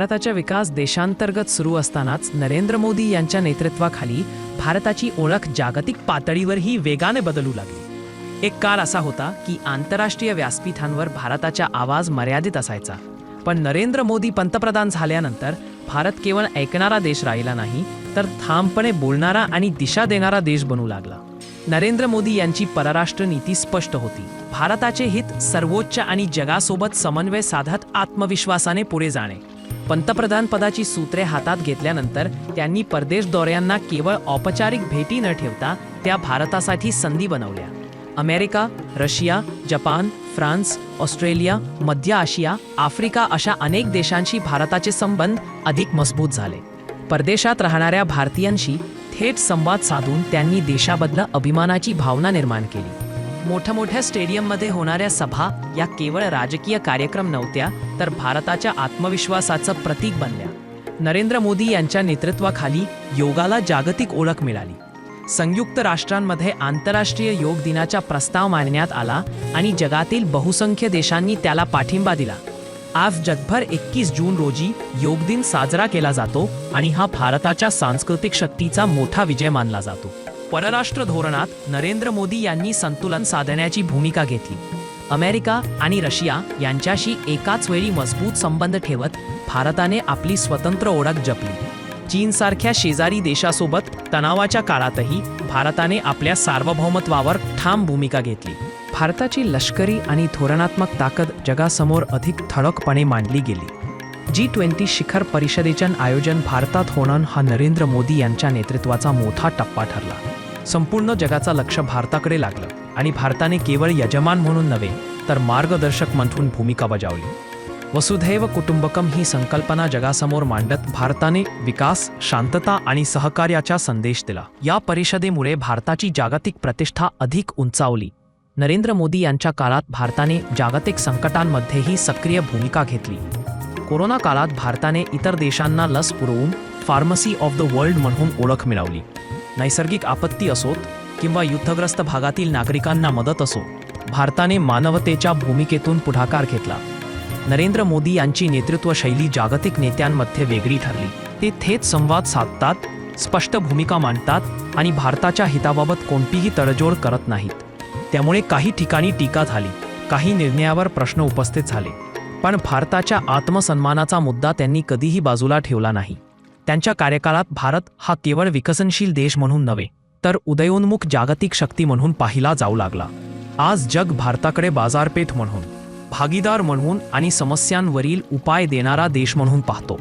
भारताचा विकास देशांतर्गत सुरू असतानाच नरेंद्र मोदी यांच्या नेतृत्वाखाली भारताची ओळख जागतिक पातळीवरही वेगाने बदलू लागली. एक काळ असा होता की आंतरराष्ट्रीय व्यासपीठांवर भारताचा आवाज मर्यादित असायचा. पण नरेंद्र मोदी पंतप्रधान झाल्यानंतर भारत केवळ ऐकणारा देश राहिला नाही तर ठामपणे बोलणारा आणि दिशा देणारा देश बनू लागला. नरेंद्र मोदी यांची परराष्ट्र नीती स्पष्ट होती. भारताचे हित सर्वोच्च आणि जगासोबत समन्वय साधत आत्मविश्वासाने पुढे जाणे. पंतप्रधान पदाची सूत्रे हातात घेतल्यानंतर त्यांनी परदेश दौऱ्यांना केवळ औपचारिक भेटी न ठेवता त्या भारतासाठी संधी बनवल्या. America Russia Japan France Australia मध्य आशिया आफ्रिका अशा अनेक देशांशी भारताचे संबंध अधिक मजबूत झाले. परदेशात राहणाऱ्या भारतीयांशी थेट संवाद साधून त्यांनी देशाबद्दल अभिमानाची भावना निर्माण केली. मोठ्या मोठ्या स्टेडियममध्ये होणाऱ्या सभा या केवळ राजकीय कार्यक्रम नव्हत्या तर भारताच्या आत्मविश्वासाचं प्रतीक बनल्या. नरेंद्र मोदी यांच्या नेतृत्वाखाली योगाला जागतिक ओळख मिळाली. संयुक्त राष्ट्रांमध्ये आंतरराष्ट्रीय योग दिनाचा प्रस्ताव मांडण्यात आला आणि जगातील बहुसंख्य देशांनी त्याला पाठिंबा दिला. आज जगभर एकवीस जून रोजी योग दिन साजरा केला जातो आणि हा भारताच्या सांस्कृतिक शक्तीचा मोठा विजय मानला जातो. परराष्ट्र धोरणात नरेंद्र मोदी यांनी संतुलन साधण्याची भूमिका घेतली. अमेरिका आणि रशिया यांच्याशी एकाच वेळी मजबूत संबंध ठेवत भारताने आपली स्वतंत्र ओळख जपली. चीनसारख्या शेजारी देशासोबत तणावाच्या काळातही भारताने आपल्या सार्वभौमत्वावर ठाम भूमिका घेतली. भारताची लष्करी आणि धोरणात्मक ताकद जगासमोर अधिक ठळकपणे मांडली गेली. जी ट्वेंटी शिखर परिषदेचे आयोजन भारतात होणं हा नरेंद्र मोदी यांच्या नेतृत्वाचा मोठा टप्पा ठरला. संपूर्ण जगाचा लक्ष भारताकडे लागलं आणि भारताने केवळ यजमान म्हणून नव्हे तर मार्गदर्शक म्हणून भूमिका बजावली. वसुधैव कुटुंबकम ही संकल्पना जगासमोर मांडत भारताने विकास शांतता आणि सहकार्याचा संदेश दिला. या परिषदेमुळे भारताची जागतिक प्रतिष्ठा अधिक उंचावली. नरेंद्र मोदी यांच्या काळात भारताने जागतिक संकटांमध्येही सक्रिय भूमिका घेतली. कोरोना काळात भारताने इतर देशांना लस पुरवून फार्मसी ऑफ द वर्ल्ड म्हणून ओळख मिळवली. नैसर्गिक आपत्ती असोत किंवा युद्धग्रस्त भागातील नागरिकांना मदत असो भारताने मानवतेच्या भूमिकेतून पुढाकार घेतला. नरेंद्र मोदी यांची नेतृत्वशैली जागतिक नेत्यांमध्ये वेगळी ठरली. ते थेट संवाद साधतात स्पष्ट भूमिका मांडतात आणि भारताच्या हिताबाबत कोणतीही तडजोड करत नाहीत. त्यामुळे काही ठिकाणी टीका झाली काही निर्णयावर प्रश्न उपस्थित झाले. पण भारताच्या आत्मसन्मानाचा मुद्दा त्यांनी कधीही बाजूला ठेवला नाही. त्यांच्या कार्यकाळात भारत हा केवळ विकसनशील देश म्हणून नव्हे तर उदयोन्मुख जागतिक शक्ती म्हणून पाहिला जाऊ लागला. आज जग भारताकडे बाजारपेठ म्हणून भागीदार म्हणून आणि समस्यांवरील उपाय देणारा देश म्हणून पाहतो.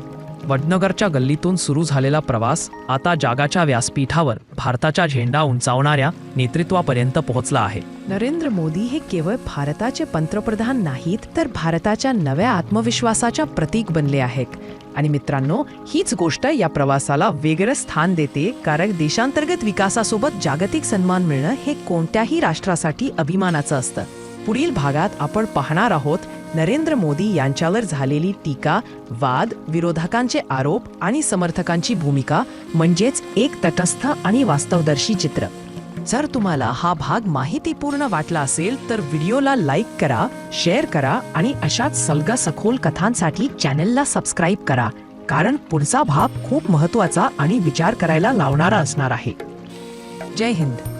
वडनगरच्या गल्लीतून सुरू झालेला प्रवास आता जागाच्या व्यासपीठावर भारताचा झेंडा उंचावणाऱ्या नेतृत्वापर्यंत पोहोचला आहे. नरेंद्र मोदी हे केवळ भारताचे पंतप्रधान नाहीत तर भारताच्या नव्या आत्मविश्वासाच्या प्रतीक बनले आहेत. आणि मित्रांनो हीच गोष्ट या प्रवासाला वेगळं स्थान देते कारण देशांतर्गत विकासासोबत जागतिक सन्मान मिळणं हे कोणत्याही राष्ट्रासाठी अभिमानाचं असतं. पुढील भागात आपण पाहणार आहोत नरेंद्र मोदी यांच्यावर झालेली टीका वाद विरोधकांचे आरोप आणि समर्थकांची भूमिका म्हणजेच एक तटस्थ आणि वास्तवदर्शी चित्र. जर तुम्हाला हा भाग माहितीपूर्ण वाटला असेल तर व्हिडिओला लाईक करा शेअर करा आणि अशाच सलगा सखोल कथांसाठी चॅनलला सबस्क्राईब करा. कारण पुढचा भाग खूप महत्त्वाचा आणि विचार करायला लावणारा असणार आहे. जय हिंद.